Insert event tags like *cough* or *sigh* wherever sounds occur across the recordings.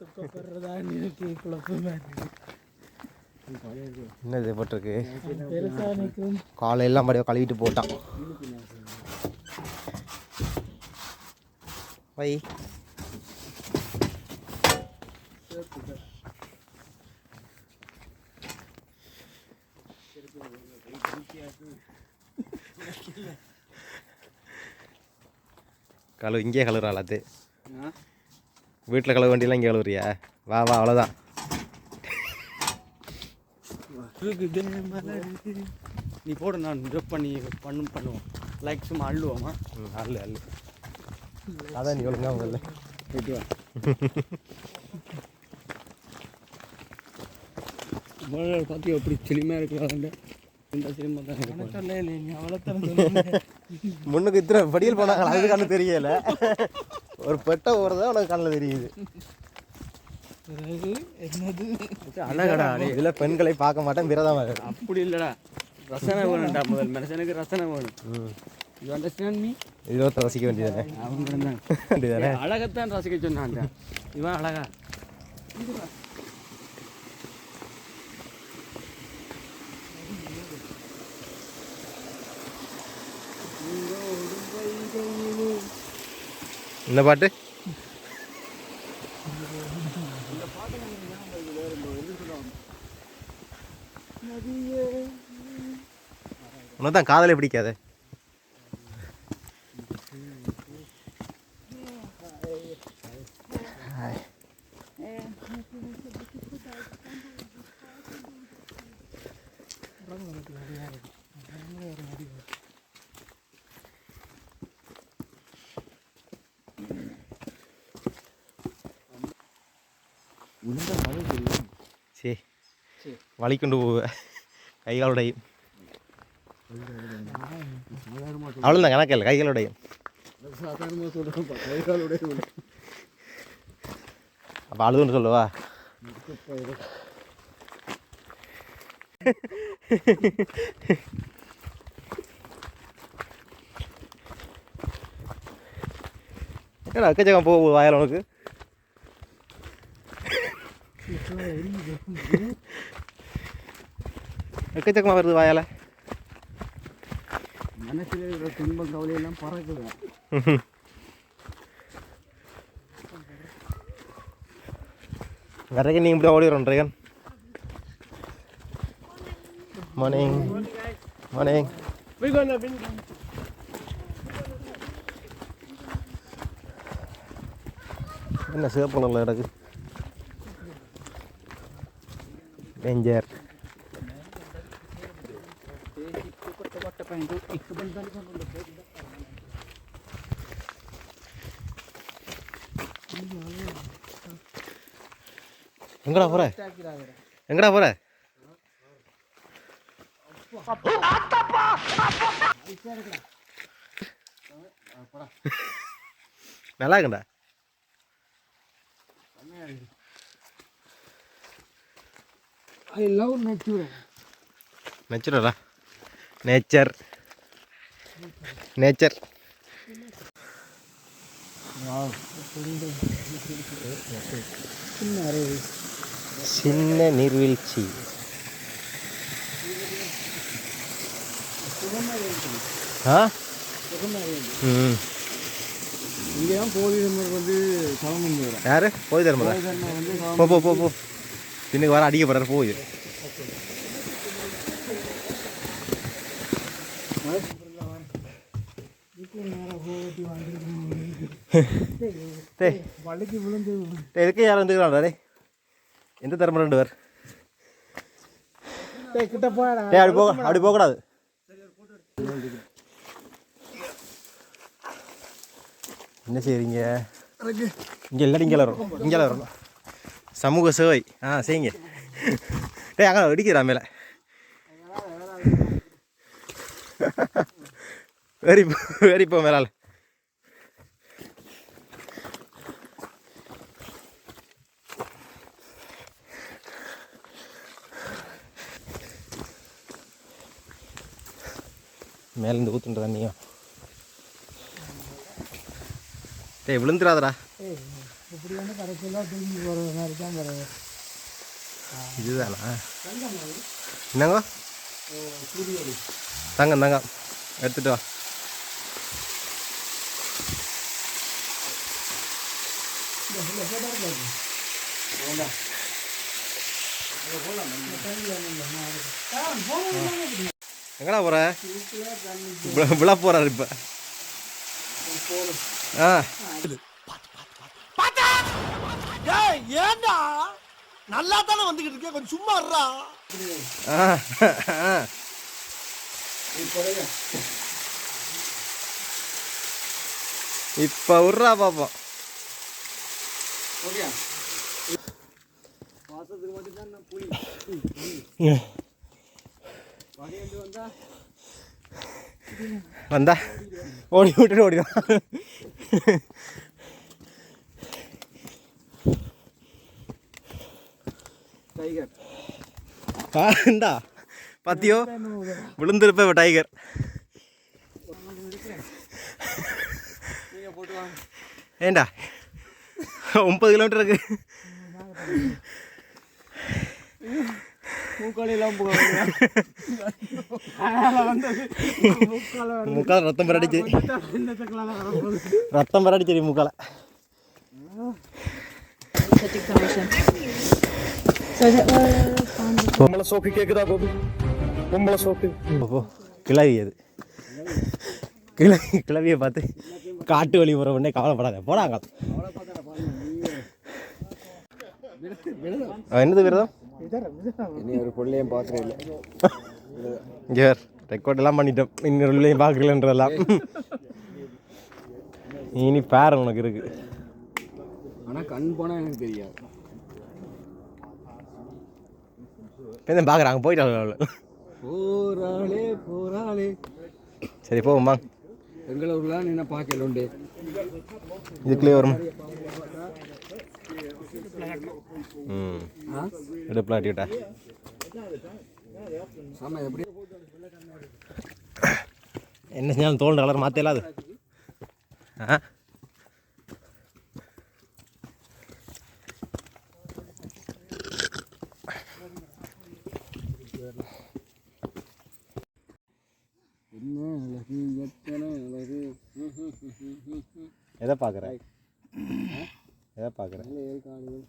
துக்கப்படுறதான்னு எனக்கு குழப்பமா இருக்கு. என்ன இது போட்டிருக்கு? பெருசா நிற்கும் காலையெல்லாம் அப்படியே கழுவிட்டு போட்டான். வை. கழுவு இங்கே கழுவுறாள் அது? வீட்டில் கழுவ வேண்டியெல்லாம் இங்கே கழுவுறியா? வா வா அவ்வளோதான். நீ போடு நான் ட்ரெப் பண்ணி பண்ணும் பண்ணுவோம். லைக் சும்மா அள்ளுவோமா? ம் அல்லு அல்லு அதான் நீ ஒழுங்கா முதல்ல போயிட்டு வா. பார்த்து எப்படி செளிமையாக இருக்கிறாங்க இந்த சினிமா தான் இருக்கு சொல்ல இல்லை நீ முன்னுக்கு இத்தனை படியில் போனாங்களா? அது கண்ணு தெரியல. ஒரு பெட்டை போகிறதா உனக்கு கண்ணில் தெரியுது. என்னது? அழகடா இதில் பெண்களை பார்க்க மாட்டேன் விரதமாக அப்படி இல்லைடா. ரசனை வேணும்டா முதல் மனுஷனுக்கு ரசனை வேணும். யூ அண்டர்ஸ்டாண்ட் மீ ரசிக்க வேண்டியதானே? வேண்டியதானே? அழகத்தான் ரசிக்க சொன்னான் இவன் அழகா. இந்த பாட்டு? உனக்கு தான் காதலே சரி வலிக்கொண்டு போவ கைகாலுடையும் அவ்வளோதான் கணக்கில்லை கைகளுடையும். சாதாரணமாக அப்போ அழுதுன்னு சொல்லுவா ஏன்னா அக்கச்சக்கம் போக வாயில் உனக்கு? எக்கச்சக்கமாக வருது வாயால்? மனசில் இருக்கிற துன்பம் கவலையெல்லாம் பறக்குது. வரைக்கும் நீ இப்படி ஓடி வரோம் ட்ரைகன். மார்னிங் மார்னிங் என்ன சிவப்பு கலரில் கிடக்கு? டேஞ்சர் எங்கடா போற? எங்கடா போற? நல்லா இருக்குண்டா ஐ லவ் நேச்சுரல் நேச்சுரலா நேச்சர் நேச்சர் சின்ன நீர்வீழ்ச்சி. ஆ? ம். இங்கே தான் போலீஸ் வந்து சவம் யாரு? போய் தருமதா வந்து போ போ போ போ. இன்னைக்கு வர அடிக்கப்படுற போய் எதுக்கு யாரும் வந்துக்கிறான் டேய் எந்த தரமா ரெண்டு பேர் அப்படி போக அப்படி போகக்கூடாது என்ன செய்றீங்க இங்கே இல்லாட்டி இங்கே வரும் இங்கே வரணும் சமூக சேவை ஆ செய்யுங்க டேய் அங்கே இடிக்கிறா மேலே வெரி வெரி போ மேலால் மேலேருந்து ஊத்துன்ற தண்ணியும் டேய் விழுந்துடாதடா இப்படி வந்து கடைசியில் திரும்பி போகிற மாதிரி தான் வரும் இதுதானா என்னங்க தங்கம் தங்கம் எடுத்துட்டு வா எங்கடா போற? விழ- போறாரு இப்ப. ஆ. ஏண்டா? நல்லா தானே வந்துகிட்டு இருக்கேன் கொஞ்சம் சும்மா இருடா. ஆ. ஆ. இப்ப விட்றா பாப்போம். ஓகே. வாசத்துக்கு மட்டும்தான் நான் புளி வந்தா. ஓடி விட்டுட்டு டைகர் இந்தா. பாத்தியோ? விழுந்திருப்ப டைகர் ஏண்டா? ஒன்பது கிலோமீட்டர் மூக்கால முக்கால் ரத்தம் பரடிச்சு ரத்தம் பரடிச்சு முக்கால. பொம்பளை சோக்கு கேக்குதா கோபி? பொம்பளை சோக்கு. கிளவி அது. கிளவி கிளவியை பார்த்து காட்டு வழி போகிற உடனே கவலைப்படாத. போடாங்க என்னது விரதம்? இனி ஒரு பொருளையும் பார்க்குறேன் இல்லை. இங்கே ரெக்கார்ட் எல்லாம் பண்ணிட்டோம். இன்னொரு உள்ளேயும் பார்க்கலன்றதெல்லாம். இனி பேர் உனக்கு இருக்கு. ஆனால் கண் போனால் எனக்கு தெரியாது. இப்போ பார்க்குறாங்க போயிட்டு போராளே போராளே சரி போவோம்மா எங்களை ஊரில் நின்று பார்க்கல உண்டு இதுக்குள்ளே வரும். ம். ஆ? என்ன செஞ்சாலும் தோல் கலர் மாற்ற இல்லாது. ஆ? என்ன எத்தனை எதை பார்க்குறேன் எதை பார்க்குற ஏழு காடுகள்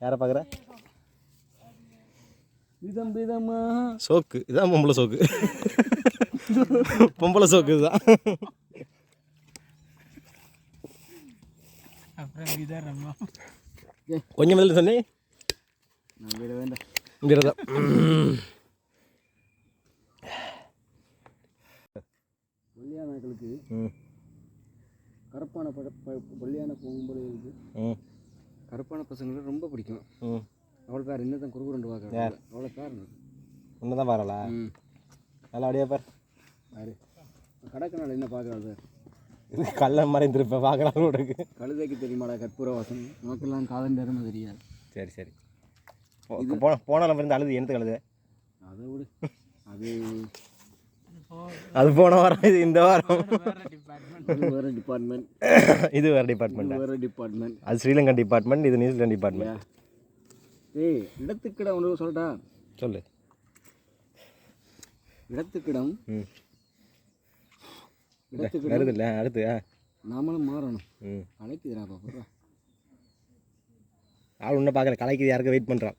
யாரை பார்க்குற விதம் விதமா சோக்கு. இதான் பொம்பளை சோக்கு. பொம்பளை சோக்கு இதுதான். கொஞ்சம் முதல்ல சொன்னே. நான் விட வேண்டாம். விரதம் வெள்ளியானாக்களுக்கு ம். கருப்பான பட ப- வெள்ளியான பொம்பளைகளுக்கு ம். கருப்பான பசங்களுக்கு ரொம்ப பிடிக்கும். ம். அவள் பேர் இன்னும் குறுகுண்டு பார்க்குறேன் அவளை பேர் ஒன்று தான் பாரலா நல்லா அப்படியே பார். யாரு கடக்கனால என்ன பார்க்குறாள் சார் இது கல்ல மறைந்திருப்ப பார்க்கலாம் இருக்கு. கழுதைக்கு தெரியுமாடா கற்பூர வாசனை உனக்கெல்லாம் காதன் நேரமே தெரியாது. சரி சரி. போ- போன போனாலும் இருந்து அழுது எனக்கு அழுது? அதை விடு. அது அது போன வாரம் இது இந்த வாரம். வேறு டிபார்ட்மெண்ட் இது வேறு டிபார்ட்மெண்ட் வேறு டிபார்ட்மெண்ட் அது ஸ்ரீலங்கன் டிபார்ட்மெண்ட் இது நியூசிலாந்து டிபார்ட்மெண்ட் ஏய் இடத்துக்கிடம் ஒன்று சொல்லட்டா? சொல்லு. இடத்துக்கிடம். ம். இடத்துக்கிடம். வருது இல்லை அடுத்து நாமளும் மாறணும். ம். அழைக்குதுடா பாப்பா ஆள் ஒன்றும் பார்க்கல கலைக்கு யாருக்கும் வெயிட் பண்ணுறான்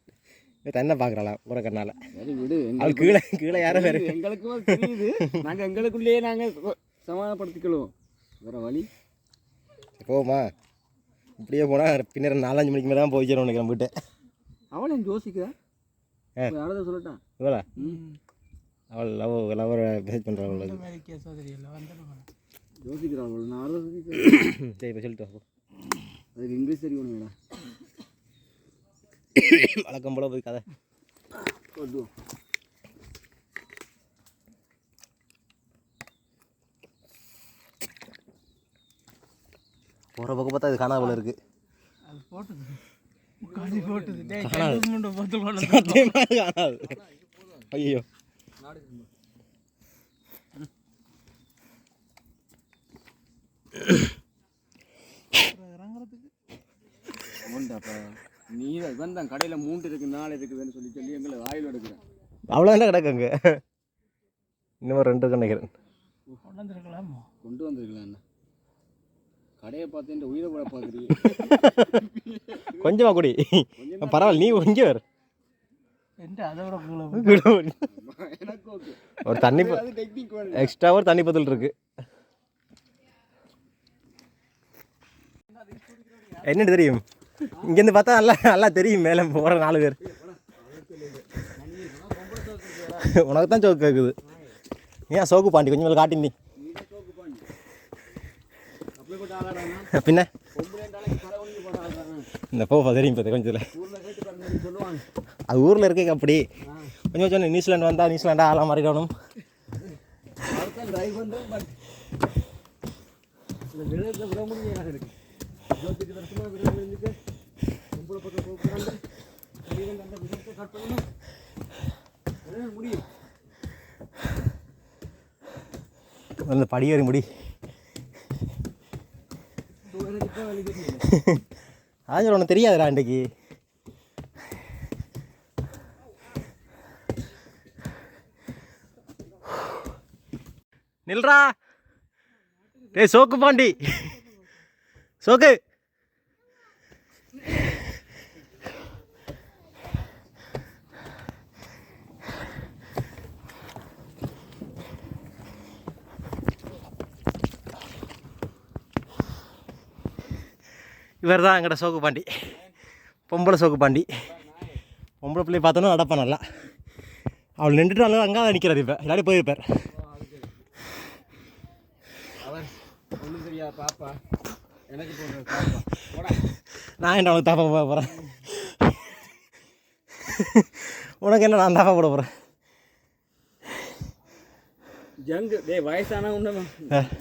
தன்னை பார்க்குறாளாம் ஒரு கண்ணால் சரி விடு அவள் கீழே கீழே யாரும் வேறு. எங்களுக்கும் தெரியுது. நாங்கள் எங்களுக்குள்ளேயே நாங்கள் சமாதானப்படுத்திக்கொள்வோம். வேற வழி? போமா இப்படியே போனால் பின்னர் நாலஞ்சு மணிக்கு மேலே தான் போய் சேரும் நினைக்கிறேன் வீட்டை. அவளை யோசிக்கிறா. யாராவது சொல்லட்டா? இவளா? ம். அவள் லவ் லவரை மெசேஜ் பண்ணுறாள் அவளுக்கு யோசிக்கிறாள் நான் சரி இப்போ சொல்லிட்டு. அதுக்கு இங்கிலீஷ் தெரியணும் வேடா வழக்கம் போல போய் கதை. போகிற பக்கம் பார்த்தா இது காணாமல் இருக்கு. இருக்குது அது பார்த்து காணாது ஐயோ உண்டாப்பா நீ இவன் தான் கடையில் மூன்று இருக்கு நாலு இருக்குதுன்னு சொல்லி சொல்லி எங்களை ஆயில் எடுக்கிறேன். அவ்வளோதான் கிடக்குங்க. இன்னும் ரெண்டு நினைக்கிறேன். கொண்டு வந்திருக்கலாம் என்ன கடையை பார்த்து இந்த உயிரை கூட பார்க்குறீங்க. கொஞ்சமா குடி. பரவாயில்ல நீ கொஞ்சம் வேறு ஒரு தண்ணி எக்ஸ்ட்ரா ஒரு தண்ணி பத்தல் இருக்கு. என்னன்னு தெரியும்? இங்கேருந்து பார்த்தா நல்லா நல்லா தெரியும் மேலே போகிற நாலு பேர். உனக்கு தான் சோக்கு இருக்குது ஏன் சோக்கு பாண்டி? கொஞ்சம் மேலே காட்டி பின்ன? இந்த போக தெரியும் பார்த்து கொஞ்சம் அது ஊரில் இருக்க அப்படி. கொஞ்சம் கொஞ்சம் நியூசிலாண்டு வந்தால் நியூசிலாண்டா ஆளாக மாறிக்கணும் அதுதான் டிரைவ் பண்ணுறேன் பட் இந்த விழுத விட முடியாது இருக்கு இருபத்தெட்டு வருஷமாக விழுந்து இருந்துட்டு பொம்பளை பக்கம் போக்குறாங்க கடிதம் அந்த விதத்தை கட் பண்ணணும் என்ன முடியும் அந்த படியேறி முடி. ஸோ ஆஞ்சல் உனக்கு தெரியாதுடா அன்றைக்கு நில்றா. டேய் சோக்கு பாண்டி. சோக்கு. இவர் தான் எங்கட சோக்கு பாண்டி. பொம்பளை சோக்கு பாண்டி. பொம்பளை பிள்ளைய பார்த்தோன்னா நடப்பா நல்லா. அவள் நின்றுட்டாலும் அங்கே தான் நிற்கிறார் இப்போ. இல்லாட்டி போயிருப்பார். போடா. நான் என்ன அவனுக்கு தாப்பா போட போகிறேன் உனக்கு என்ன நான் தாப்பா போட போகிறேன் ஜங்கு. டேய் வயசான உண்மை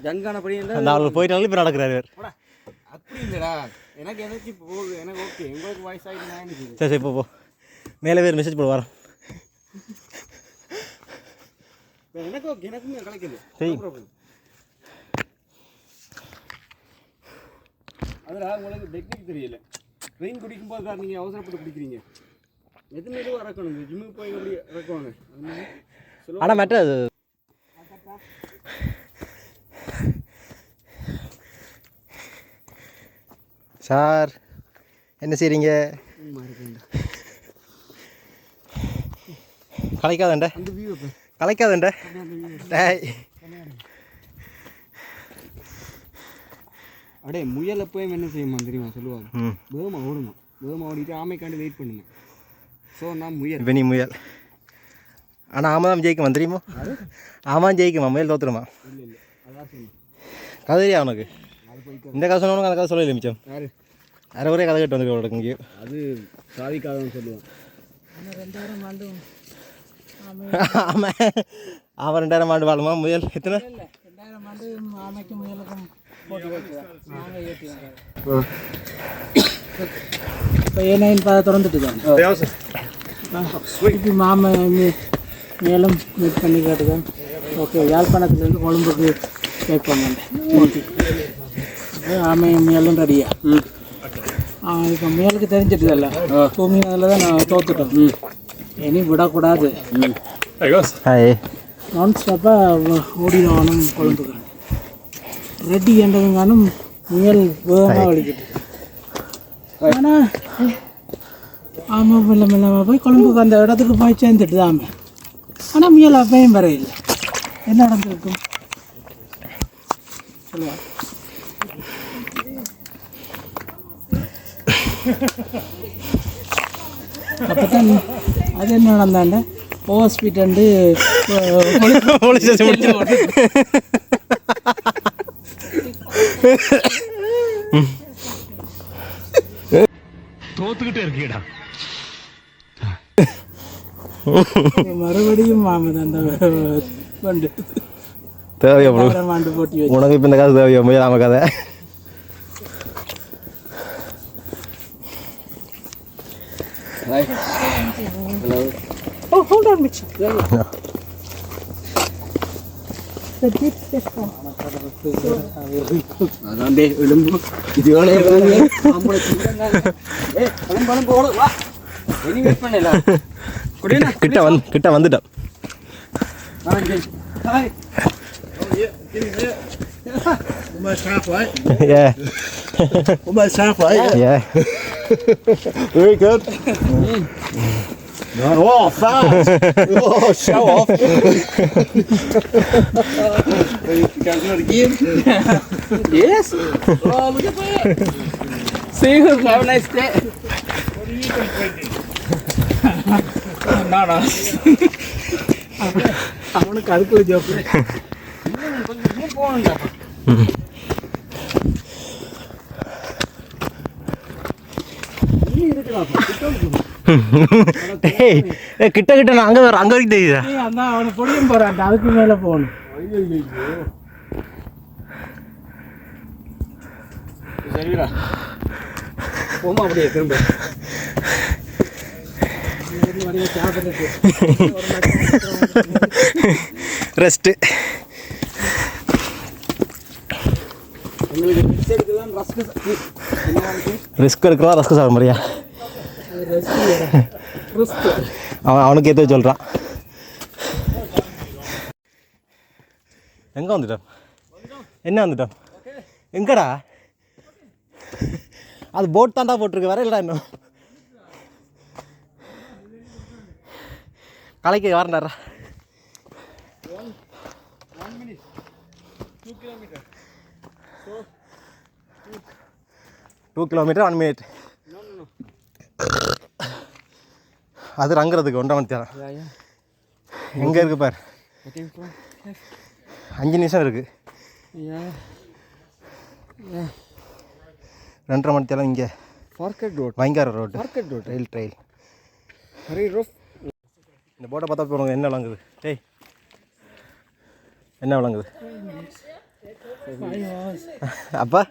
ஜங்கானபடி அந்த இருந்தால் அவளுக்கு போயிட்டாலும் இப்போ நடக்கிறாரு. போடா. அப்படி இல்லைடா. எனக்கு எனர்ஜி போகுது. எனக்கு ஓகே உங்களுக்கு நான் எனக்கு சரி சரி போ போ. மேலே வேறு மெசேஜ் போட எனக்கு ஓகே எனக்குமே கிடைக்குது. சரி. அதில் உங்களுக்கு டெக்னிக் தெரியல. ட்ரெயின் குடிக்கும் போது நீங்கள் அவசரப்பட்டு குடிக்கிறீங்க. எது மெதுவாக இறக்கணும். ஜிம்முக்கு போய் எப்படி இறக்குவாங்க. ஆனால் மேட்ரு சார் என்ன செய்கிறீங்க. கலைக்காதண்ட. கலைக்காதண்ட. அடே முயல் எப்போயும் என்ன செய்யுமா தெரியுமா? சொல்லுவாங்க வேகமா ஓடணும். வேகமா ஓடிட்டு ஆமைக்காண்டி வெயிட் பண்ணுங்க ஸோ நான் முயல். இப்போ நீ முயல். ஆனால் ஆமாம் தான் ஜெயிக்குமா தெரியுமா? ஆமாம் ஜெயிக்குமா முயல் தோத்துருமா இல்லை இல்லை. அதான் சொன்னேன். கதை தெரியா உனக்கு? இந்த கதை சொன்னவனுக்கு அந்த கதை சொல்லல மிச்சம் அரை ஒரே கதை கேட்டு வந்து உனக்கு இங்கேயும் அது சாதிக்காதவன் சொல்லுவான். ரெண்டாயிரம் ஆண்டு ஆமாம் அவன் ரெண்டாயிரம் ஆண்டு வாழுமா? முயல். எத்தனை? இல்லை ரெண்டாயிரம் ஆண்டு ஆமைக்கும் முயலுக்கும் இப்போ ஏனையின் பாதை திறந்துட்டு தான் மாமை மேலும் மீட் பண்ணி கேட்டுதான். ஓகே யாழ்ப்பாணத்துலேருந்து கொழும்புக்கு கேட்பாங்க ஓகே ஆமையும் முயலும் ரெடியா இப்போ முயலுக்கு தெரிஞ்சிட்டுதல்ல தூங்கினதில் தான் நான் தோத்துட்டோம். இனி விடக்கூடாது. ஹாய் நான் ஸ்டாப்பாக ஓடினவனும் கொழும்புக்கு ரெட்டி என்றதுங்கானும் முயல் வேகமாக வலிக்கிட்டு ஆனால் ஆமாம் மெல்ல மெல்லமாக போய் கொழும்புக்கு அந்த இடத்துக்கு போய் சேர்ந்துட்டு தான் ஆமாம் ஆனால் முயல் அப்பயும் வரையில்லை. என்ன நடந்திருக்கும்? சொல்லுவா அப்போ தான் அது என்ன நடந்தாண்ட? வந்து போலீஸ் ஸ்டேஷன் முடிச்சு. மறுபடியும் மாமது அந்த தேவையா உனக்கு இப்போ இந்த கதை தேவையா முயல் ஆமாம் கதை? Ja. അതാണ്ടേ എളുമ്പോ ഇതുകളെ കിട്ട വന്ന് കിട്ട വന്നിട്ട Yeah. Very good. Oh, fast. *laughs* oh, show off. you can do it again. Yes. Oh, look at that. See you. Have a nice day. நானா அவனுக்கு அதுக்குள்ள ஜோப்பு கொஞ்சம் போகணும்டா ஏய் *laughs* ஏ, கிட்ட கிட்ட நான் அங்கே வர அங்கே வரைக்கும் தெரியுதா? அதான் அவனை பொடியும் போறான் அதுக்கு மேலே போகணும். சரிடா. போமா அப்படியே திரும்ப. ரெஸ்ட்டு மிக்ஸ் எடுக்கலாம் ரஸ்க் ரிஸ்க் ரஸ்க் சாப்பிட ரிஸ்க் அவன் அவனுக்கு ஏதோ சொல்கிறான் எங்கே வந்துட்டோம் என்ன வந்துட்டோம் எங்கடா? அது போட் தாண்டா போட்டிருக்கு வேற இன்னும். கலைக்கு வரண்டாரா டூ கிலோமீட்டர் ஒன் மினிட் அது ரங்குறதுக்கு Yeah, yeah. எங்கே இருக்கு பார். அஞ்சு நிமிஷம் இருக்குது Yeah. ரெண்டரை மணி நேரம் இங்கே Forked road. பயங்கர road Forked road. Trail trail Very rough. இந்த போட்டை பார்த்தா போகிறவங்க என்ன விளங்குது டேய் என்ன விளங்குது அப்போ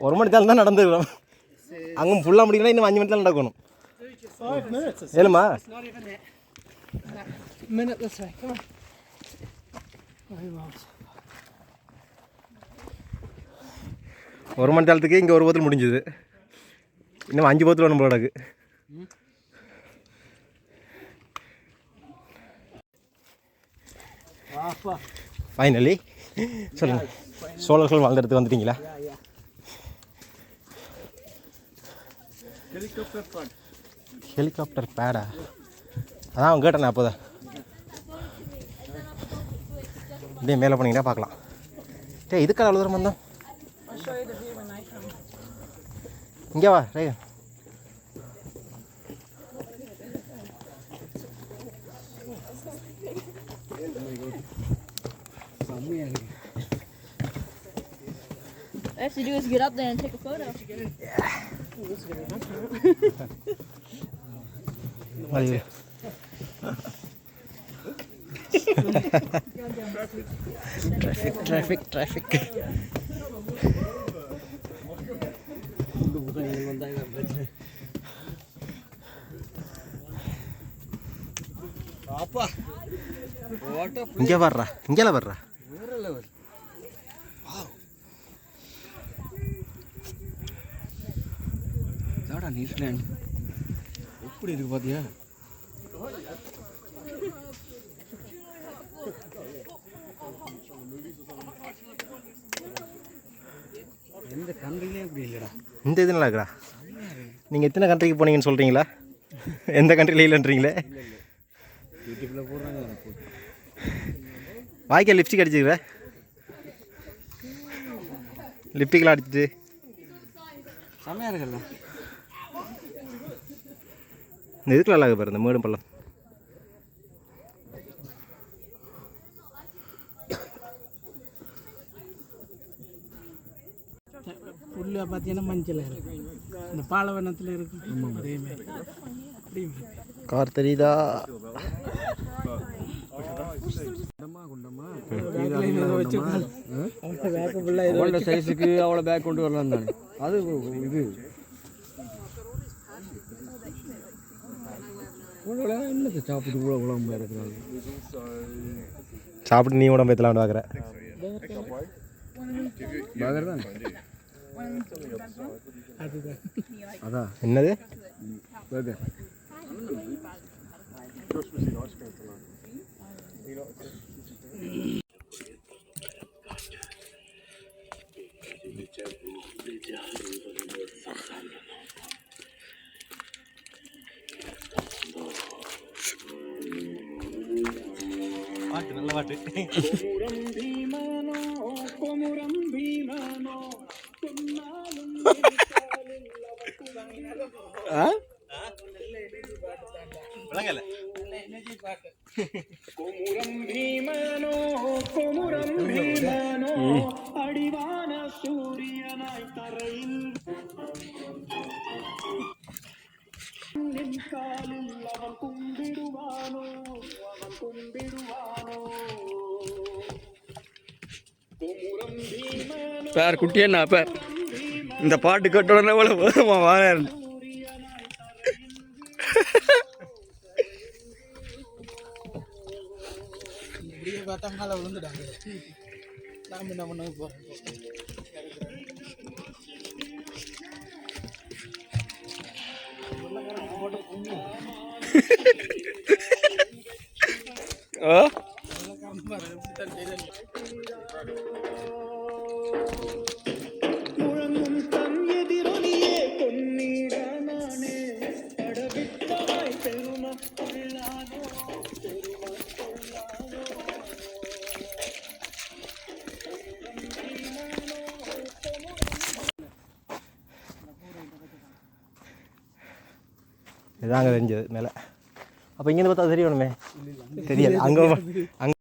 ஒரு மணி தான் நடந்துருக்கோம் அங்கே ஃபுல்லாக முடிக்கணும் இன்னும் அஞ்சு மினிட்ல நடக்கணும். ஏழுமா ஒரு மணி நேரத்துக்கு இங்கே ஒரு போத்தில் முடிஞ்சுது. இன்னும் அஞ்சு போத்தில் ஒன்று போடாது ஃபைனலி சொல்லுங்கள் சோழர்கள் வாழ்ந்த இடத்துக்கு வந்துட்டீங்களா? ஹெலிகாப்டர் பேடா அதான் அவன் கேட்டேன் அப்போதான். அப்படியே மேலே போனீங்கன்னா பார்க்கலாம். டேய் இதுக்காக அவ்வளோ தூரம் வந்தோம்? இங்கே வா ரே. All I have to do is get up there and take a photo. அது டிராஃபிக் டிராஃபிக் டிராஃபிக் அப்பா வாட் இங்கே வர்றா இங்கேல வர்றா நியூசிலாந்து எப்படி இருக்கு பாத்தியா? எந்த கண்ட்ரிலையும் இப்படி இல்லைடா. இந்த இது நல்லா இருக்குடா. நீங்கள் எத்தனை கண்ட்ரிக்கு போனீங்கன்னு சொல்கிறீங்களா எந்த கண்ட்ரியில் இல்லைன்றீங்களே? யூடியூப்ல போடுறாங்க வாய்க்கால் லிப்ஸ்டிக் அடிச்சுக்கிற? லிப்டிக்கெலாம் அடிச்சிட்டு. செம்மையா இருக்குல்ல. இந்த இதுக்குள்ள அழகு பாரு இந்த மேடும் பள்ளம். புல்லு பார்த்தீங்கன்னா மஞ்சள் இருக்கு. இந்த பாலவனத்தில் இருக்கு. அதே மாதிரி. அப்படியே கார் தெரியுதா? ஃபுல்லாக அவளோட சைஸுக்கு அவளை பேக் கொண்டு வரலாம் தானே. அது இது. என்னத்தை சாப்பிட்டு இவ்வளோ உலகம் இருக்கிறாங்க? சாப்பிட்டு நீ உடம்பு ஏற்றலாம்னு பார்க்குற அதுதான் என்னது? பாட்டு நல்ல பாட்டு விளங்கல பேர் குட்டி என்ன பேர் இந்த பாட்டு கேட்ட உடனே போல போதுமா இப்படியே பார்த்தா மேலே விழுந்துட்டாங்க நாம் என்ன பண்ண போகிறோம் ஓ இதாங்க தெரிஞ்சது மேலே. அப்போ இங்கேருந்து பார்த்தா தெரியணுமே தெரியாது. அங்கே அங்கே